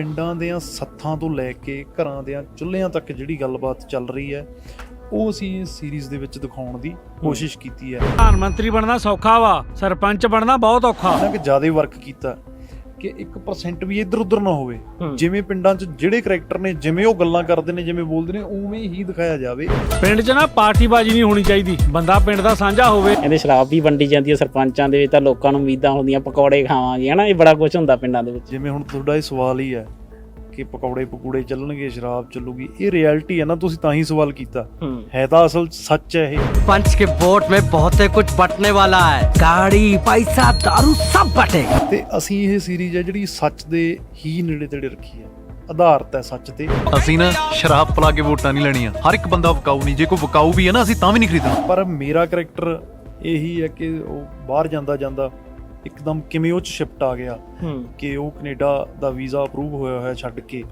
ਪਿੰਡਾਂ ਦੇ ਸੱਥਾਂ ਤੋਂ ਲੈ ਕੇ ਘਰਾਂ ਦੇ ਚੁੱਲ੍ਹਿਆਂ ਤੱਕ ਜਿਹੜੀ ਗੱਲਬਾਤ ਚੱਲ ਰਹੀ ਹੈ ਉਹ ਅਸੀਂ ਇਸ ਸੀਰੀਜ਼ ਦੇ ਵਿੱਚ ਦਿਖਾਉਣ ਦੀ ਕੋਸ਼ਿਸ਼ ਕੀਤੀ ਹੈ। ਪ੍ਰਧਾਨ ਮੰਤਰੀ ਬਣਨਾ ਸੌਖਾ ਵਾ ਸਰਪੰਚ ਬਣਨਾ ਬਹੁਤ ਔਖਾ। ਕਿ ਜ਼ਿਆਦਾ ਵਰਕ ਕੀਤਾ। ਕਿ 1% ਵੀ ਇੱਧਰ ਉੱਧਰ ਨਾ ਹੋਵੇ। ਜਿਵੇਂ ਪਿੰਡਾਂ 'ਚ ਜਿਹੜੇ ਕਰੈਕਟਰ ਨੇ ਜਿਵੇਂ ਉਹ ਗੱਲਾਂ ਕਰਦੇ ਨੇ ਜਿਵੇਂ ਬੋਲਦੇ ਨੇ ਉਵੇਂ ਹੀ ਦਿਖਾਇਆ ਜਾਵੇ। ਪਿੰਡ 'ਚ ਨਾ ਪਾਰਟੀਬਾਜ਼ੀ ਨਹੀਂ ਹੋਣੀ ਚਾਹੀਦੀ। ਬੰਦਾ ਪਿੰਡ ਦਾ ਸਾਂਝਾ ਹੋਵੇ। ਕਹਿੰਦੇ ਸ਼ਰਾਬ ਵੀ ਵੰਡੀ ਜਾਂਦੀ ਹੈ ਸਰਪੰਚਾਂ ਦੇ ਵਿੱਚ ਤਾਂ ਲੋਕਾਂ ਨੂੰ ਉਮੀਦਾਂ ਹੁੰਦੀਆਂ ਪਕੌੜੇ ਖਾਵਾਂਗੇ ਹਨਾ? ਇਹ ਬੜਾ ਕੁਝ ਹੁੰਦਾ ਪਿੰਡਾਂ ਦੇ ਵਿੱਚ। ਜਿਵੇਂ ਹੁਣ ਤੁਹਾਡਾ ਇਹ ਸਵਾਲ ਹੀ ਹੈ ਕਿ ਪਕੌੜੇ ਪਕੂੜੇ ਚੱਲਣਗੇ ਸ਼ਰਾਬ ਚੱਲੂਗੀ ਇਹ ਰਿਐਲਿਟੀ ਹੈ ਨਾ ਤੁਸੀਂ ਤਾਂ ਹੀ ਸਵਾਲ ਕੀਤਾ ਹੂੰ ਹੈ ਤਾਂ ਅਸਲ 'ਚ ਸੱਚ ਹੈ ਇਹ पंच के वोट में बहुत से कुछ बटने वाला है गाड़ी पैसा दारू सब बटेगा ਤੇ ਅਸੀਂ ਇਹ ਸੀਰੀਜ਼ ਹੈ ਜਿਹੜੀ ਸੱਚ ਦੇ ਹੀ ਨੇੜੇ ਤੇੜੇ ਰੱਖੀ ਹੈ ਆਧਾਰਿਤ ਹੈ ਸੱਚ ਤੇ ਅਸੀਂ ਨਾ ਸ਼ਰਾਬ ਪਿਲਾ ਕੇ ਵੋਟਾਂ ਨਹੀਂ ਲੈਣੀਆਂ ਹਰ ਇੱਕ ਬੰਦਾ ਵਿਕਾਊ ਨਹੀਂ ਜੇ ਕੋਈ ਵਿਕਾਊ ਵੀ ਹੈ ਨਾ ਅਸੀਂ ਤਾਂ ਵੀ ਨਹੀਂ ਖਰੀਦਣਾ ਪਰ ਮੇਰਾ ਕਰੈਕਟਰ ਇਹੀ ਹੈ ਕਿ ਉਹ ਬਾਹਰ ਜਾਂਦਾ ਜਾਂਦਾ ਇੱਕਦਮ ਕਿਵੇਂ ਉਹ ਚ ਸ਼ਿਫਟ ਆ ਗਿਆ ਕਿ ਉਹ ਕੈਨੇਡਾ ਦਾ ਵੀਜ਼ਾ ਅਪਰੂਵ ਹੋਇਆ ਹੋਇਆ ਛੱਡ ਕੇ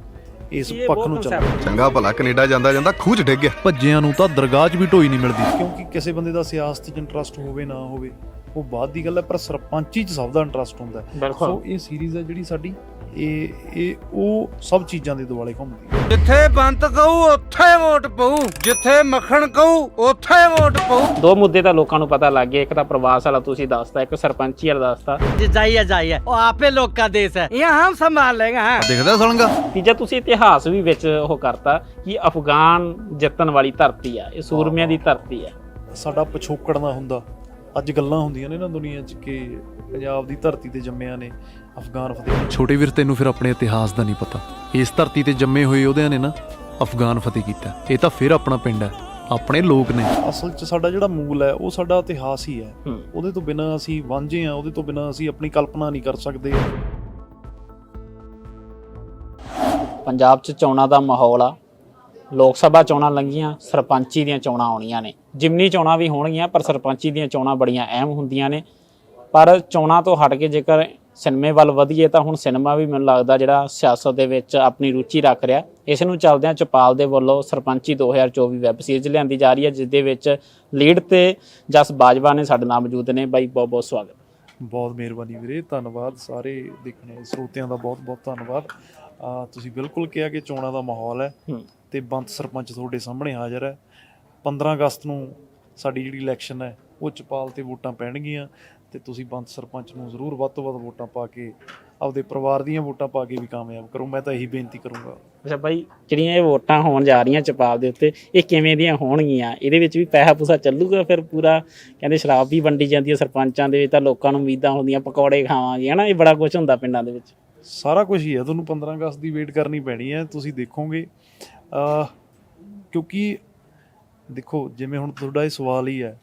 ਇਸ ਪੱਖ ਨੂੰ ਚੱਲ ਚੰਗਾ ਭਲਾ ਕੈਨੇਡਾ ਜਾਂਦਾ ਜਾਂਦਾ ਖੂਹ 'ਚ ਡਿੱਗ ਗਿਆ। ਭੱਜਿਆਂ ਨੂੰ ਤਾਂ ਦਰਗਾਹ 'ਚ ਵੀ ਢੋਈ ਨਹੀਂ ਮਿਲਦੀ। ਕਿਉਂਕਿ ਕਿਸੇ ਬੰਦੇ ਦਾ ਸਿਆਸਤ 'ਚ ਇੰਟਰਸਟ ਹੋਵੇ ਨਾ ਹੋਵੇ ਉਹ ਬਾਅਦ ਦੀ ਗੱਲ ਹੈ ਪਰ ਸਰਪੰਚੀ 'ਚ ਸਭ ਦਾ ਇੰਟਰਸਟ ਹੁੰਦਾ ਸੋ ਇਹ ਸੀਰੀਜ਼ ਹੈ ਜਿਹੜੀ ਸਾਡੀ ਇਹ ਇਹ ਉਹ ਸਭ ਚੀਜ਼ਾਂ ਦੇ ਦੁਆਲੇ ਘੁੰਮਦੀ ਹੈ ਜਿੱਥੇ ਬੰਤ ਕਹੂ ਉੱਥੇ ਵੋਟ ਪਊ। ਜਿੱਥੇ ਮੱਖਣ ਕਹੂ ਉੱਥੇ ਵੋਟ ਪਊ। ਦੋ ਮੁੱਦੇ ਤਾਂ ਲੋਕਾਂ ਨੂੰ ਪਤਾ ਲੱਗ ਗਏ ਇੱਕ ਤਾਂ ਪ੍ਰਵਾਸ ਵਾਲਾ ਤੁਸੀਂ ਦੱਸਤਾ ਇੱਕ ਸਰਪੰਚੀ ਵਾਲਾ ਦੱਸਤਾ। ਜਾਈਏ ਜਾਈਏ ਉਹ ਆਪੇ ਲੋਕਾਂ ਦੇਸ ਹੈ। ਇਹ ਹਮ ਸੰਭਾਲ ਲੇਗਾ ਦਿਖਦਾ ਸੁਣਗਾ। ਤੀਜਾ ਤੁਸੀਂ ਇਤਿਹਾਸ ਵੀ ਵਿੱਚ ਉਹ ਕਰਤਾ ਕਿ ਅਫਗਾਨ ਜਿੱਤਣ ਵਾਲੀ ਧਰਤੀ ਆ ਇਹ ਸੂਰਮਿਆਂ ਦੀ ਧਰਤੀ ਆ। ਸਾਡਾ ਪਿਛੋਕੜ ਨਾ ਹੁੰਦਾ। ਅੱਜ ਗੱਲਾਂ ਹੁੰਦੀਆਂ ਨੇ ਨਾ ਦੁਨੀਆ 'ਚ ਕਿ ਪੰਜਾਬ ਦੀ ਧਰਤੀ ਤੇ ਜੰਮਿਆਂ ਨੇ। ਅਫਗਾਨ ਫਤਿਹ। ਛੋਟੇ ਵੀਰ ਤੈਨੂੰ ਫਿਰ ਆਪਣੇ ਇਤਿਹਾਸ ਦਾ ਨਹੀਂ ਪਤਾ। ਇਸ ਧਰਤੀ ਤੇ ਜੰਮੇ ਹੋਏ ਉਹਦਿਆਂ ਨੇ ਨਾ ਅਫਗਾਨ ਫਤਿਹ ਕੀਤਾ। ਇਹ ਤਾਂ ਫਿਰ ਆਪਣਾ ਪਿੰਡ ਹੈ। ਆਪਣੇ ਲੋਕ ਨੇ। ਅਸਲ 'ਚ ਸਾਡਾ ਜਿਹੜਾ ਮੂਲ ਹੈ ਉਹ ਸਾਡਾ ਇਤਿਹਾਸ ਹੀ ਹੈ। ਉਹਦੇ ਤੋਂ ਬਿਨਾਂ ਅਸੀਂ ਵਾਂਝੇ ਆ ਉਹਦੇ ਤੋਂ ਬਿਨਾਂ ਅਸੀਂ ਆਪਣੀ ਕਲਪਨਾ ਨਹੀਂ ਕਰ ਸਕਦੇ। ਪੰਜਾਬ 'ਚ ਚੋਣਾਂ ਦਾ ਮਾਹੌਲ ਆ। ਲੋਕ ਸਭਾ ਚੋਣਾਂ ਲੰਘੀਆਂ ਸਰਪੰਚੀ ਦੀਆਂ ਚੋਣਾਂ ਆਉਣੀਆਂ ਨੇ। ਜਿਮਨੀ ਚੋਣਾਂ ਵੀ ਹੋਣਗੀਆਂ ਪਰ ਸਰਪੰਚੀ ਦੀਆਂ ਚੋਣਾਂ ਬੜੀਆਂ ਅਹਿਮ ਹੁੰਦੀਆਂ ਨੇ। ਪਰ ਚੋਣਾਂ ਤੋਂ ਹਟ ਕੇ ਜੇਕਰ ਸਿਨੇਮੇ ਵੱਲ ਵਧੀਏ ਤਾਂ ਹੁਣ ਸਿਨੇਮਾ ਵੀ ਮੈਨੂੰ ਲੱਗਦਾ ਜਿਹੜਾ ਸਿਆਸਤ ਦੇ ਵਿੱਚ ਆਪਣੀ ਰੁਚੀ ਰੱਖ ਰਿਹਾ। ਇਸ ਨੂੰ ਚੱਲਦਿਆਂ ਚਪਾਲ ਦੇ ਵੱਲੋਂ ਸਰਪੰਚੀ 2024 ਵੈਬ ਸੀਰੀਜ਼ ਲਿਆਂਦੀ ਜਾ ਰਹੀ ਹੈ ਜਿਸ ਦੇ ਵਿੱਚ ਲੀਡ ਤੇ ਜਸ ਬਾਜਵਾ ਨੇ ਸਾਡੇ ਨਾਲ ਮੌਜੂਦ ਨੇ। ਬਾਈ ਬਹੁਤ ਬਹੁਤ ਸਵਾਗਤ। ਬਹੁਤ ਮਿਹਰਬਾਨੀ ਵੀਰੇ ਧੰਨਵਾਦ ਸਾਰੇ ਦੇਖਣ ਸਰੋਤਿਆਂ ਦਾ ਬਹੁਤ ਬਹੁਤ ਧੰਨਵਾਦ। ਤੁਸੀਂ ਬਿਲਕੁਲ ਕਿਹਾ ਕਿ ਚੋਣਾਂ ਦਾ ਮਾਹੌਲ ਹੈ ਹੂੰ। ਤੇ ਬੰਤ ਸਰਪੰਚ ਤੁਹਾਡੇ ਸਾਹਮਣੇ ਹਾਜ਼ਰ ਹੈ। 15 ਅਗਸਤ ਨੂੰ ਸਾਡੀ ਜਿਹੜੀ ਇਲੈਕਸ਼ਨ ਹੈ ਉਹ ਚਪਾਲ ਤੇ ਵੋਟਾਂ ਪੈਣਗੀਆਂ। ਤੇ ਤੁਸੀਂ ਬੰਤ ਸਰਪੰਚ ਨੂੰ ਜ਼ਰੂਰ ਵੱਧ ਤੋਂ ਵੱਧ ਵੋਟਾਂ ਪਾ ਕੇ ਆਪਦੇ ਪਰਿਵਾਰ ਦੀਆਂ ਵੋਟਾਂ ਪਾ ਕੇ ਵੀ ਕਾਮਯਾਬ ਕਰੋ। ਮੈਂ ਤਾਂ ਇਹੀ ਬੇਨਤੀ ਕਰੂੰਗਾ। ਅੱਛਾ ਬਾਈ ਜਿਹੜੀਆਂ ਇਹ ਵੋਟਾਂ ਹੋਣ ਜਾ ਰਹੀਆਂ ਚਪਾਲ ਦੇ ਉੱਤੇ ਇਹ ਕਿਵੇਂ ਦੀਆਂ ਹੋਣਗੀਆਂ? ਇਹਦੇ ਵਿੱਚ ਵੀ ਪੈਸਾ ਪੂਸਾ ਚੱਲੂਗਾ ਫਿਰ ਪੂਰਾ? ਕਹਿੰਦੇ ਸ਼ਰਾਬ ਵੀ ਵੰਡੀ ਜਾਂਦੀ ਹੈ ਸਰਪੰਚਾਂ ਦੇ ਵਿੱਚ ਤਾਂ ਲੋਕਾਂ ਨੂੰ ਉਮੀਦਾਂ ਹੁੰਦੀਆਂ ਪਕੌੜੇ ਖਾਵਾਂਗੇ ਹਨਾ? ਇਹ ਬੜਾ ਕੁਝ ਹੁੰਦਾ ਪਿੰਡਾਂ ਦੇ ਵਿੱਚ। ਸਾਰਾ ਕੁਝ ਹੀ ਹੈ। ਤੁਹਾਨੂੰ 15 ਅਗਸਤ ਦੀ ਵੇਟ ਕਰਨੀ ਪੈਣੀ ਹੈ ਤੁਸੀਂ ਦੇਖੋਗੇ। ਅ ਕਿਉਂਕਿ ਦੇਖੋ ਜਿਵੇਂ ਹੁਣ ਤੁਹਾਡਾ ਇਹ ਸਵਾਲ ਹੀ ਹੈ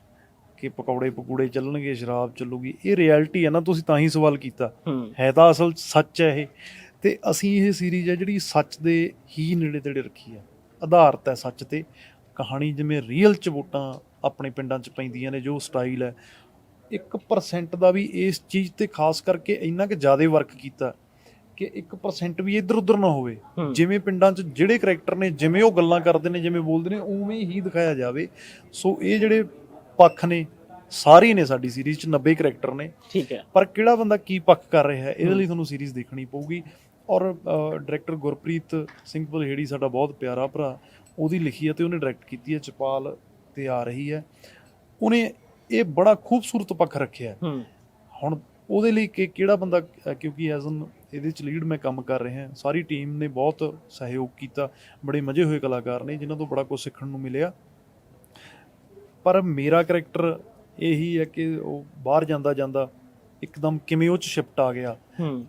ਕਿ ਪਕੌੜੇ ਪਕੂੜੇ ਚੱਲਣਗੇ ਸ਼ਰਾਬ ਚੱਲੂਗੀ। ਇਹ ਰਿਐਲਿਟੀ ਹੈ ਨਾ ਤੁਸੀਂ ਤਾਂ ਹੀ ਸਵਾਲ ਕੀਤਾ। ਹੂੰ। ਤਾਂ ਅਸਲ ਸੱਚ ਹੈ ਇਹ। ਤੇ ਅਸੀਂ ਇਹ ਸੀਰੀਜ਼ ਹੈ ਜਿਹੜੀ ਸੱਚ ਦੇ ਹੀ ਨੇੜੇ ਤੇੜੇ ਰੱਖੀ ਹੈ। ਆਧਾਰਿਤ ਹੈ ਸੱਚ ਤੇ। ਕਹਾਣੀ ਜਿਵੇਂ ਰੀਅਲ 'ਚ ਵੋਟਾਂ ਆਪਣੇ ਪਿੰਡਾਂ 'ਚ ਪੈਂਦੀਆਂ ਨੇ ਜੋ ਸਟਾਈਲ ਹੈ। 1% ਦਾ ਵੀ ਇਸ ਚੀਜ਼ ਤੇ ਖਾਸ ਕਰਕੇ ਇੰਨਾ ਕਿ ਜ਼ਿਆਦਾ ਵਰਕ ਕੀਤਾ ਕਿ 1% ਵੀ ਇੱਧਰ ਉੱਧਰ ਨਾ ਹੋਵੇ। ਜਿਵੇਂ ਪਿੰਡਾਂ 'ਚ ਜਿਹੜੇ ਕਰੈਕਟਰ ਨੇ ਜਿਵੇਂ ਉਹ ਗੱਲਾਂ ਕਰਦੇ ਨੇ ਜਿਵੇਂ ਬੋਲਦੇ ਨੇ ਉਵੇਂ ਹੀ ਦਿਖਾਇਆ ਜਾਵੇ। ਸੋ ਇਹ ਜਿਹੜੇ ਪੱਖ ਨੇ ਸਾਰੇ ਨੇ ਸਾਡੀ ਸੀਰੀਜ਼ 'ਚ 90 ਕਰੈਕਟਰ ਨੇ। ਠੀਕ ਹੈ। ਪਰ ਕਿਹੜਾ ਬੰਦਾ ਕੀ ਪੱਕ ਕਰ ਰਿਹਾ ਹੈ ਇਹਦੇ ਲਈ ਤੁਹਾਨੂੰ ਸੀਰੀਜ਼ ਦੇਖਣੀ ਪਊਗੀ। ਔਰ ਡਾਇਰੈਕਟਰ ਗੁਰਪ੍ਰੀਤ ਸਿੰਘ ਬਲਹੇੜੀ ਸਾਡਾ ਬਹੁਤ ਪਿਆਰਾ ਭਰਾ ਉਹਦੀ ਲਿਖੀ ਹੈ ਤੇ ਉਹਨੇ ਡਾਇਰੈਕਟ ਕੀਤੀ ਹੈ ਚਪਾਲ ਤੇ ਆ ਰਹੀ ਹੈ। ਉਹਨੇ ਇਹ ਬੜਾ ਖੂਬਸੂਰਤ ਪੱਖ ਰੱਖਿਆ ਹੁਣ ਉਹਦੇ ਲਈ ਕਿ ਕਿਹੜਾ ਬੰਦਾ ਕਿਉਂਕਿ ਐਜ਼ ਐਨ ਇਹਦੇ ਚ ਲੀਡ ਮੈਂ ਕੰਮ ਕਰ ਰਿਹਾ ਸਾਰੀ ਟੀਮ ਨੇ ਬਹੁਤ ਸਹਿਯੋਗ ਕੀਤਾ। ਬੜੇ ਮਜ਼ੇ ਹੋਏ ਕਲਾਕਾਰ ਨੇ ਜਿਨ੍ਹਾਂ ਤੋਂ ਬੜਾ ਕੁਝ ਸਿੱਖਣ ਨੂੰ ਮਿਲਿਆ। ਪਰ ਮੇਰਾ ਕਰੈਕਟਰ ਇਹੀ ਹੈ ਕਿ ਉਹ ਬਾਹਰ ਜਾਂਦਾ ਜਾਂਦਾ ਇੱਕਦਮ ਕਿਵੇਂ ਉਹ ਚ ਸ਼ਿਫਟ ਆ ਗਿਆ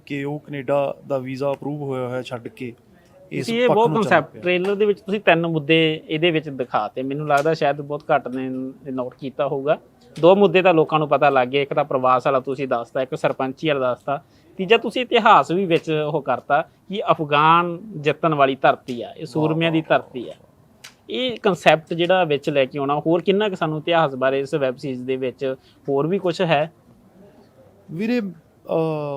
ਕਿ ਉਹ ਕੈਨੇਡਾ ਦਾ ਵੀਜ਼ਾ ਅਪਰੂਵ ਹੋਇਆ ਹੋਇਆ ਛੱਡ ਕੇ ਇਸ ਇਹ ਬਹੁਤ ਕਨਸੈਪਟ। ਟ੍ਰੇਲਰ ਦੇ ਵਿੱਚ ਤੁਸੀਂ ਤਿੰਨ ਮੁੱਦੇ ਇਹਦੇ ਵਿੱਚ ਦਿਖਾਤੇ ਮੈਨੂੰ ਲੱਗਦਾ ਸ਼ਾਇਦ ਬਹੁਤ ਘੱਟ ਨੇ ਨੋਟ ਕੀਤਾ ਹੋਊਗਾ। ਦੋ ਮੁੱਦੇ ਤਾਂ ਲੋਕਾਂ ਨੂੰ ਪਤਾ ਲੱਗ ਗਏ ਇੱਕ ਤਾਂ ਪ੍ਰਵਾਸ ਵਾਲਾ ਤੁਸੀਂ ਦੱਸਤਾ ਇੱਕ ਸਰਪੰਚੀ ਵਾਲਾ ਦੱਸਤਾ। ਤੀਜਾ ਤੁਸੀਂ ਇਤਿਹਾਸ ਵੀ ਵਿੱਚ ਉਹ ਕਰਤਾ ਕਿ ਅਫਗਾਨ ਜਿੱਤਣ ਵਾਲੀ ਧਰਤੀ ਆ ਇਹ ਸੂਰਮਿਆਂ ਦੀ ਧਰਤੀ ਆ। ਇਹ ਕਨਸੈਪਟ ਜਿਹੜਾ ਵਿੱਚ ਲੈ ਕੇ ਆਉਣਾ ਹੋਰ ਕਿੰਨਾ ਕੁ ਸਾਨੂੰ ਇਤਿਹਾਸ ਬਾਰੇ ਇਸ ਵੈਬ ਸੀਰੀਜ਼ ਦੇ ਵਿੱਚ ਹੋਰ ਵੀ ਕੁਝ ਹੈ? ਵੀਰੇ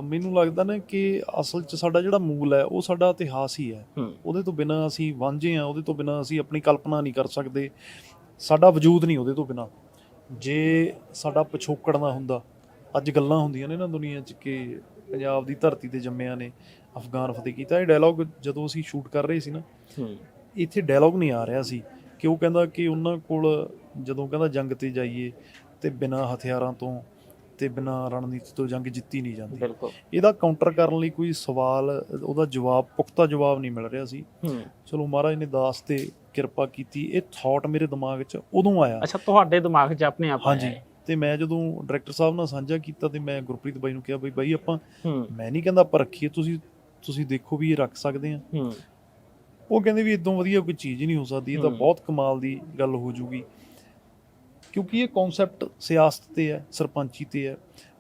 ਮੈਨੂੰ ਲੱਗਦਾ ਨਾ ਕਿ ਅਸਲ 'ਚ ਸਾਡਾ ਜਿਹੜਾ ਮੂਲ ਹੈ ਉਹ ਸਾਡਾ ਇਤਿਹਾਸ ਹੀ ਹੈ। ਉਹਦੇ ਤੋਂ ਬਿਨਾਂ ਅਸੀਂ ਵਾਂਝੇ ਆ ਉਹਦੇ ਤੋਂ ਬਿਨਾਂ ਅਸੀਂ ਆਪਣੀ ਕਲਪਨਾ ਨਹੀਂ ਕਰ ਸਕਦੇ। ਸਾਡਾ ਵਜੂਦ ਨਹੀਂ ਉਹਦੇ ਤੋਂ ਬਿਨਾਂ। ਜੇ ਸਾਡਾ ਪਿਛੋਕੜ ਨਾ ਹੁੰਦਾ ਅੱਜ ਗੱਲਾਂ ਹੁੰਦੀਆਂ ਨੇ ਨਾ ਦੁਨੀਆ 'ਚ ਕਿ ਪੰਜਾਬ ਦੀ ਧਰਤੀ ਤੇ ਜੰਮਿਆਂ ਨੇ ਅਫਗਾਨ ਫਤਿਹ ਕੀਤਾ ਇਹ ਡਾਇਲੌਗ ਜਦੋਂ ਅਸੀਂ ਸ਼ੂਟ ਕਰ ਰਹੇ ਸੀ ਨਾ ਇੱਥੇ ਡਾਇਲੌਗ ਨਹੀਂ ਆ ਰਿਹਾ ਸੀ ਕਿ ਉਹ ਕਹਿੰਦਾ ਕਿ ਉਹਨਾਂ ਕੋਲ ਜਦੋਂ ਕਹਿੰਦਾ ਜੰਗ ਤੇ ਜਾਈਏ ਤੇ ਬਿਨਾਂ ਹਥਿਆਰਾਂ ਤੋਂ ਤੇ ਬਿਨਾਂ ਰਣਨੀਤੀ ਤੋਂ ਜੰਗ ਜਿੱਤੀ ਨਹੀਂ ਜਾਂਦੀ। ਬਿਲਕੁਲ। ਇਹਦਾ ਕਾਊਂਟਰ ਕਰਨ ਲਈ ਕੋਈ ਸਵਾਲ ਉਹਦਾ ਜਵਾਬ ਪੁਖਤਾ ਜਵਾਬ ਨਹੀਂ ਮਿਲ ਰਿਹਾ ਸੀ। ਚਲੋ ਮਹਾਰਾਜ ਨੇ ਦਾਸ ਤੇ ਕਿਰਪਾ ਕੀਤੀ ਇਹ ਥਾਟ ਮੇਰੇ ਦਿਮਾਗ 'ਚ ਉਦੋਂ ਆਇਆ। ਅੱਛਾ ਤੁਹਾਡੇ ਦਿਮਾਗ 'ਚ ਆਪਣੇ ਆਪ ਹਾਂਜੀ। ਤੇ ਮੈਂ ਜਦੋਂ ਡਾਇਰੈਕਟਰ ਸਾਹਿਬ ਨਾਲ ਸਾਂਝਾ ਕੀਤਾ ਤੇ ਮੈਂ ਗੁਰਪ੍ਰੀਤ ਬਾਈ ਨੂੰ ਕਿਹਾ ਬਈ ਬਾਈ ਆਪਾਂ ਮੈਂ ਨਹੀਂ ਕਹਿੰਦਾ ਆਪਾਂ ਰੱਖੀਏ ਤੁਸੀਂ ਤੁਸੀਂ ਦੇਖੋ ਵੀ ਇਹ ਰੱਖ ਸਕਦੇ ਆ। ਉਹ ਕਹਿੰਦੇ ਵੀ ਇਦੋਂ ਵਧੀਆ ਕੋਈ ਚੀਜ਼ ਨਹੀਂ ਹੋ ਸਕਦੀ ਇਹ ਤਾਂ। ਬਹੁਤ ਕਮਾਲ ਦੀ ਗੱਲ ਹੋ ਜੂਗੀ। ਕਿਉਂਕਿ ਇਹ ਕਨਸੈਪਟ ਸਿਆਸਤ ਤੇ ਹੈ ਸਰਪੰਚੀ ਤੇ ਹੈ।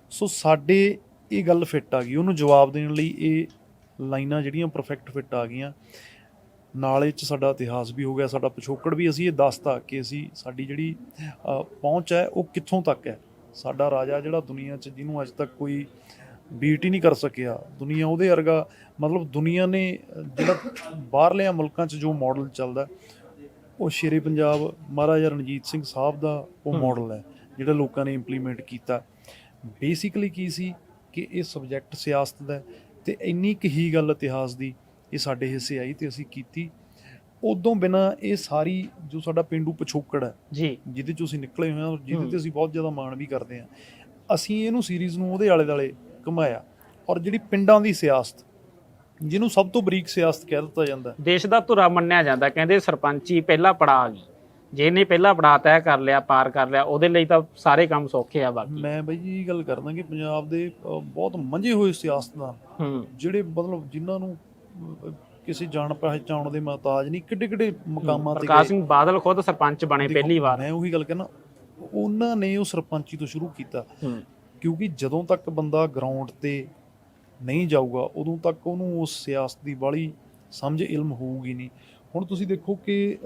ਸੋ ਸਾਡੇ ਇਹ ਗੱਲ ਫਿੱਟ ਆ ਗਈ ਉਹਨੂੰ ਜਵਾਬ ਦੇਣ ਲਈ ਇਹ ਲਾਈਨਾਂ ਜਿਹੜੀਆਂ ਪਰਫੈਕਟ ਫਿੱਟ ਆ ਗਈਆਂ। ਨਾਲੇ ਚ ਸਾਡਾ ਇਤਿਹਾਸ ਵੀ ਹੋ ਗਿਆ ਸਾਡਾ ਪਿਛੋਕੜ ਵੀ ਅਸੀਂ ਇਹ ਦੱਸਤਾ ਕਿ ਅਸੀਂ ਸਾਡੀ ਜਿਹੜੀ ਪਹੁੰਚ ਹੈ ਉਹ ਕਿੱਥੋਂ ਤੱਕ ਹੈ। ਸਾਡਾ ਰਾਜਾ ਜਿਹੜਾ ਦੁਨੀਆ 'ਚ ਜਿਹਨੂੰ ਅੱਜ ਤੱਕ ਕੋਈ ਬੀਟ ਹੀ ਨਹੀਂ ਕਰ ਸਕਿਆ। ਦੁਨੀਆ ਉਹਦੇ ਵਰਗਾ ਮਤਲਬ ਦੁਨੀਆ ਨੇ ਜਿਹੜਾ ਬਾਹਰਲਿਆਂ ਮੁਲਕਾਂ 'ਚ ਜੋ ਮਾਡਲ ਚੱਲਦਾ ਉਹ ਸ਼ੇਰੇ ਪੰਜਾਬ ਮਹਾਰਾਜਾ ਰਣਜੀਤ ਸਿੰਘ ਸਾਹਿਬ ਦਾ ਉਹ। ਮਾਡਲ ਹੈ ਜਿਹੜਾ ਲੋਕਾਂ ਨੇ ਇੰਪਲੀਮੈਂਟ ਕੀਤਾ। ਬੇਸਿਕਲੀ ਕੀ ਸੀ ਕਿ ਇਹ ਸਬਜੈਕਟ ਸਿਆਸਤ ਦਾ ਤੇ ਇੰਨੀ ਕੁ ਹੀ ਗੱਲ ਇਤਿਹਾਸ ਦੀ ਇਹ ਸਾਡੇ ਹਿੱਸੇ ਆਈ ਤੇ ਅਸੀਂ ਕੀਤੀ। ਉਦੋਂ ਬਿਨਾ ਇਹ ਸਾਰੀ ਜੋ ਸਾਡਾ ਪਿੰਡੂ ਪਿਛੋਕੜ ਹੈ ਜੀ। ਜਿਹਦੇ ਚੋਂ ਅਸੀਂ ਨਿਕਲੇ ਹੋਏ ਹਾਂ ਜਿਹਦੇ। ਤੇ ਅਸੀਂ ਬਹੁਤ ਜ਼ਿਆਦਾ ਮਾਣ ਵੀ ਕਰਦੇ ਹਾਂ। ਅਸੀਂ ਇਹਨੂੰ ਸੀਰੀਜ਼ ਨੂੰ ਉਹਦੇ ਆਲੇ ਦੁਆਲੇ ਘੁਮਾਇਆ ਔਰ ਜਿਹੜੀ ਪਿੰਡਾਂ ਦੀ ਸਿਆਸਤ ਜਿਹਨੂੰ ਸਭ ਤੋਂ ਬਰੀਕ ਸਿਆਸਤ ਕਹਿ ਦਿੱਤਾ ਜਾਂਦਾ ਦੇਸ਼ ਦਾ ਧੁਰਾ ਮੰਨਿਆ ਜਾਂਦਾ ਕਹਿੰਦੇ ਸਰਪੰਚੀ ਪਹਿਲਾ ਪੜਾਅ ਆ ਗਈ ਜੇ ਇਹਨੇ ਪਹਿਲਾ ਪੜਾਅ ਤੈਅ ਕਰ ਲਿਆ ਪਾਰ ਕਰ ਲਿਆ ਉਹਦੇ ਲਈ ਤਾਂ ਸਾਰੇ ਕੰਮ ਸੌਖੇ ਆ ਬਾਕੀ। ਮੈਂ ਬਈ ਜੀ ਗੱਲ ਕਰਦਾ ਕਿ ਪੰਜਾਬ ਦੇ ਬਹੁਤ ਮੰਝੇ ਹੋਏ ਸਿਆਸਤਦਾਨ ਹੂੰ। ਜਿਹੜੇ ਮਤਲਬ ਜਿਨ੍ਹਾਂ ਨੂੰ ਕਿਸੇ ਜਾਣ ਪਹਿਚਾਣ ਦੇ ਮਹਤਾਜ ਨਹੀਂ ਕਿੱਡੇ ਕਿੱਡੇ ਮਕਾਮਾਂ ਤੇ ਪ੍ਰਕਾਸ਼ ਸਿੰਘ ਬਾਦਲ ਖੁਦ ਸਰਪੰਚ ਬਣੇ ਪਹਿਲੀ ਵਾਰ। ਮੈਂ ਉਹੀ ਗੱਲ ਕਹਿਣਾ ਉਹਨਾਂ ਨੇ ਉਹ ਸਰਪੰਚੀ ਤੋਂ ਸ਼ੁਰੂ ਕੀਤਾ। ਕਿਉਂਕਿ ਜਦੋਂ ਤੱਕ ਬੰਦਾ ਗਰਾਊਂਡ ਤੇ ਨਹੀਂ ਜਾਊਗਾ ਉਦੋਂ ਤੱਕ ਉਹਨੂੰ ਉਸ ਸਿਆਸਤ ਦੀ ਬਾਲੀ ਸਮਝ ਇਲਮ ਹੋਊਗੀ ਨਹੀਂ। ਹੁਣ ਤੁਸੀਂ ਦੇਖੋ ਕਿ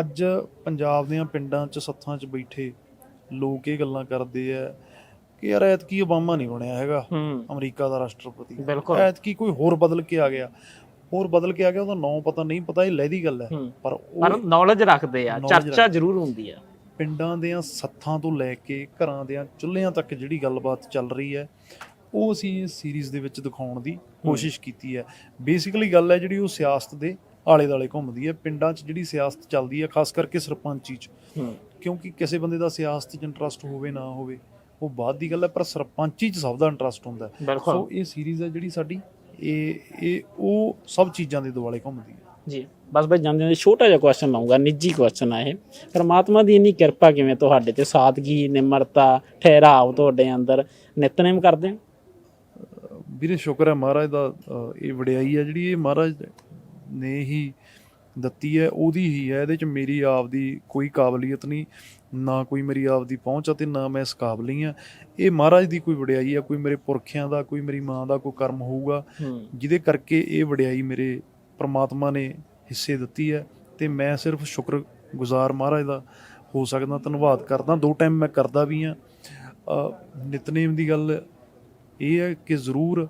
ਅੱਜ ਪੰਜਾਬ ਦੀਆਂ ਪਿੰਡਾਂ 'ਚ ਸੱਥਾਂ 'ਚ ਬੈਠੇ ਲੋਕ ਇਹ ਗੱਲਾਂ ਕਰਦੇ ਆ ਕਿ ਯਾਰ ਐਤਕੀ ਓਬਾਮਾ ਨਹੀਂ ਬਣਿਆ ਹੈਗਾ ਅਮਰੀਕਾ ਦਾ ਰਾਸ਼ਟਰਪਤੀ। ਐਤਕੀ ਕੋਈ ਹੋਰ ਬਦਲ ਕੇ ਆ ਗਿਆ। ਹੋਰ ਬਦਲ ਕੇ ਆ ਗਿਆ ਉਹਦਾ ਨਾਂ ਪਤਾ ਨਹੀਂ ਪਤਾ ਇਹ ਲਹਿਦੀ ਗੱਲ ਹੈ। ਪਰ ਪਰ ਨੌਲੇਜ ਰੱਖਦੇ ਆ ਚਰਚਾ। ਜ਼ਰੂਰ ਹੁੰਦੀ ਆ। ਪਿੰਡਾਂ ਦੇ ਸੱਥਾਂ ਤੋਂ ਲੈ ਕੇ ਘਰਾਂ ਦੇ ਚੁੱਲ੍ਹਿਆਂ ਤੱਕ ਜਿਹੜੀ ਗੱਲਬਾਤ ਚੱਲ ਰਹੀ ਹੈ ਉਹ ਅਸੀਂ ਇਸ ਸੀਰੀਜ਼ ਦੇ ਵਿੱਚ ਦਿਖਾਉਣ ਦੀ ਕੋਸ਼ਿਸ਼ ਕੀਤੀ ਹੈ। ਬੇਸਿਕਲੀ ਗੱਲ ਹੈ ਜਿਹੜੀ ਉਹ ਸਿਆਸਤ ਦੇ ਆਲੇ ਦਾਲੇ ਘੁੰਮਦੀ ਹੈ। ਪਿੰਡਾਂ 'ਚ ਜਿਹੜੀ ਸਿਆਸਤ ਚੱਲਦੀ ਹੈ ਖਾਸ ਕਰਕੇ ਸਰਪੰਚੀ 'ਚ ਕਿਉਂਕਿ ਕਿਸੇ ਬੰਦੇ ਦਾ ਸਿਆਸਤ 'ਚ ਇੰਟਰਸਟ ਹੋਵੇ ਨਾ ਹੋਵੇ ਉਹ ਬਾਅਦ ਦੀ ਗੱਲ ਹੈ ਪਰ ਸਰਪੰਚੀ 'ਚ ਸਭ ਦਾ ਇੰਟਰਸਟ ਹੁੰਦਾ ਸੋ ਇਹ ਸੀਰੀਜ਼ ਹੈ ਜਿਹੜੀ ਸਾਡੀ ਇਹ ਇਹ ਉਹ ਸਭ ਚੀਜ਼ਾਂ ਦੇ ਦੁਆਲੇ ਘੁੰਮਦੀ ਹੈ। ਜੀ। ਬਸ ਬਈ ਜਾਂਦੇ ਜਾਂਦੇ ਛੋਟਾ ਜਿਹਾ ਕੁਐਸਚਨ ਲਾਉਂਗਾ ਨਿੱਜੀ ਕੁਐਸਚਨ ਆ ਇਹ। ਪਰਮਾਤਮਾ ਦੀ ਇੰਨੀ ਕਿਰਪਾ ਕਿਵੇਂ ਤੁਹਾਡੇ ਤੇ ਸਾਦਗੀ ਨਿਮਰਤਾ ਠਹਿਰਾਵ ਤੁਹਾਡੇ ਅੰਦਰ ਨਿਤਨੇਮ ਕਰਦੇ ਹੋ? ਵੀਰੇ ਸ਼ੁਕਰ ਹੈ ਮਹਾਰਾਜ ਦਾ ਇਹ ਵਡਿਆਈ ਹੈ ਜਿਹੜੀ ਇਹ ਮਹਾਰਾਜ ਨੇ ਹੀ ਦਿੱਤੀ ਹੈ ਉਹਦੀ ਹੀ ਹੈ ਇਹਦੇ ਚ ਮੇਰੀ ਆਪਦੀ ਕੋਈ ਕਾਬਲੀਅਤ ਨਹੀਂ ਨਾ ਕੋਈ ਮੇਰੀ ਆਪਦੀ ਪਹੁੰਚ ਅਤੇ ਨਾ ਮੈਂ ਇਸ ਕਾਬਲੀ ਹਾਂ ਇਹ ਮਹਾਰਾਜ ਦੀ ਕੋਈ ਵਡਿਆਈ ਹੈ ਕੋਈ ਮੇਰੇ ਪੁਰਖਿਆਂ ਦਾ ਕੋਈ ਮੇਰੀ ਮਾਂ ਦਾ ਕੋਈ ਕਰਮ ਹੋਊਗਾ ਜਿਹਦੇ ਕਰਕੇ ਇਹ ਵਡਿਆਈ ਮੇਰੇ ਪ੍ਰਮਾਤਮਾ ਨੇ ਹਿੱਸੇ ਦਿੱਤੀ ਹੈ ਤੇ ਮੈਂ ਸਿਰਫ ਸ਼ੁਕਰ ਗੁਜ਼ਾਰ ਮਹਾਰਾਜ ਦਾ ਹੋ ਸਕਦਾ ਧੰਨਵਾਦ ਕਰਦਾ। ਦੋ ਟਾਈਮ ਮੈਂ ਕਰਦਾ ਵੀ ਹਾਂ। ਅ, ਨਿਤਨੇਮ ਦੀ ਗੱਲ ਇਹ ਹੈ ਕਿ ਜ਼ਰੂਰ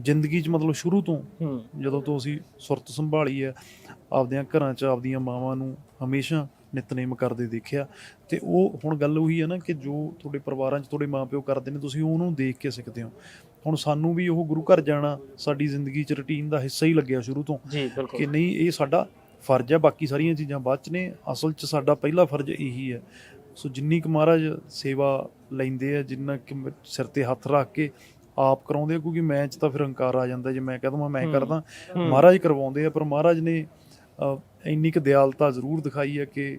ਜ਼ਿੰਦਗੀ 'ਚ ਮਤਲਬ ਸ਼ੁਰੂ ਤੋਂ ਜਦੋਂ ਤੋਂ ਅਸੀਂ ਸੁਰਤ ਸੰਭਾਲੀ ਹੈ ਆਪਦਿਆਂ ਘਰਾਂ 'ਚ ਆਪਦੀਆਂ ਮਾਵਾਂ ਨੂੰ ਹਮੇਸ਼ਾ ਨਿਤਨੇਮ ਕਰਦੇ ਦੇਖਿਆ। ਤੇ ਉਹ ਹੁਣ ਗੱਲ ਉਹੀ ਹੈ ਨਾ ਕਿ ਜੋ ਤੁਹਾਡੇ ਪਰਿਵਾਰਾਂ 'ਚ ਤੁਹਾਡੇ ਮਾਪਿਓ ਕਰਦੇ ਨੇ ਤੁਸੀਂ ਉਹਨੂੰ ਦੇਖ ਕੇ ਸਿੱਖਦੇ ਹੋ। ਹੁਣ ਸਾਨੂੰ ਵੀ ਉਹ ਗੁਰੂ ਘਰ ਜਾਣਾ ਸਾਡੀ ਜ਼ਿੰਦਗੀ 'ਚ ਰੁਟੀਨ ਦਾ ਹਿੱਸਾ ਹੀ ਲੱਗਿਆ ਸ਼ੁਰੂ ਤੋਂ ਜੀ ਕਿ ਬਿਲਕੁਲ ਨਹੀਂ ਇਹ ਸਾਡਾ ਫਰਜ਼ ਹੈ ਬਾਕੀ ਸਾਰੀਆਂ ਚੀਜ਼ਾਂ ਬਾਅਦ 'ਚ ਨੇ ਅਸਲ 'ਚ ਸਾਡਾ ਪਹਿਲਾ ਫਰਜ਼ ਇਹੀ ਹੈ ਸੋ ਜਿੰਨੀ ਕੁ ਮਹਾਰਾਜ ਸੇਵਾ ਲੈਂਦੇ ਆ ਜਿੰਨਾ ਕਿ ਮ- ਸਿਰ ਤੇ ਹੱਥ ਰੱਖ ਕੇ ਆਪ ਕਰਾਉਂਦੇ ਆ ਕਿਉਂਕਿ ਮੈਂ 'ਚ ਤਾਂ ਫਿਰ ਹੰਕਾਰ ਆ ਜਾਂਦਾ ਜੇ ਮੈਂ ਕਹਦਾ ਮੈਂ ਹੂੰ। ਕਰਦਾ ਹੂੰ। ਮਹਾਰਾਜ ਕਰਵਾਉਂਦੇ ਆ ਪਰ ਮਹਾਰਾਜ ਨੇ ਅ, ਇੰਨੀ ਕੁ ਦਿਆਲਤਾ ਜ਼ਰੂਰ ਦਿਖਾਈ ਹੈ ਕਿ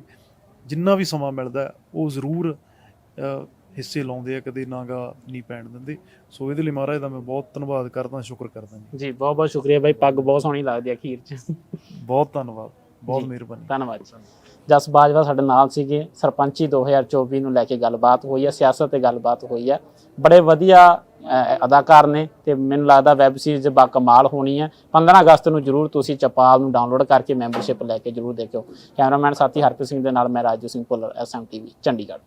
ਜਿੰਨਾ ਵੀ ਸਮਾਂ ਮਿਲਦਾ ਹੈ, ਉਹ ਜ਼ਰੂਰ ਅ, ਹਿੱਸੇ ਲਾਉਂਦੇ ਆ ਕਦੇ ਨਾਗਾ ਨਹੀਂ ਪੈਣ ਦਿੰਦੇ। ਸੋ ਇਹਦੇ ਲਈ ਮਹਾਰਾਜ ਦਾ ਮੈਂ ਬਹੁਤ ਧੰਨਵਾਦ ਕਰਦਾ ਸ਼ੁਕਰ ਕਰਦਾ ਜੀ। ਜੀ ਬਹੁਤ ਬਹੁਤ ਸ਼ੁਕਰੀਆ ਬਾਈ ਪੱਗ ਬਹੁਤ ਸੋਹਣੀ ਲੱਗਦੀ ਆ ਅਖੀਰ ਚ। ਬਹੁਤ ਧੰਨਵਾਦ ਬਹੁਤ। ਮਿਹਰਬਾਨੀ। ਧੰਨਵਾਦ ਜੀ। ਜਸ ਬਾਜਵਾ ਸਾਡੇ ਨਾਲ ਸੀਗੇ ਸਰਪੰਚੀ 2024 ਨੂੰ ਲੈ ਕੇ ਗੱਲਬਾਤ ਹੋਈ ਹੈ ਸਿਆਸਤ ਤੇ ਗੱਲਬਾਤ ਹੋਈ ਹੈ ਬੜੇ ਵਧੀਆ ਅਦਾਕਾਰ ਨੇ ਤੇ ਮੈਨੂੰ ਲੱਗਦਾ ਵੈਬ ਸੀਰੀਜ਼ ਬਾ ਕਮਾਲ ਹੋਣੀ ਹੈ 15 ਅਗਸਤ ਨੂੰ ਜਰੂਰ ਤੁਸੀਂ ਚਪਾਲ ਨੂੰ ਡਾਊਨਲੋਡ ਕਰਕੇ ਮੈਂਬਰਸ਼ਿਪ ਲੈ ਕੇ ਜਰੂਰ ਦੇਖਿਓ। ਕੈਮਰਾਮੈਨ ਸਾਥੀ ਹਰਪ੍ਰੀਤ ਸਿੰਘ ਦੇ ਨਾਲ ਮੈਂ ਰਾਜੂ ਸਿੰਘ ਭੁੱਲਰ ਐਸਐਮ ਟੀਵੀ ਚੰਡੀਗੜ੍ਹ।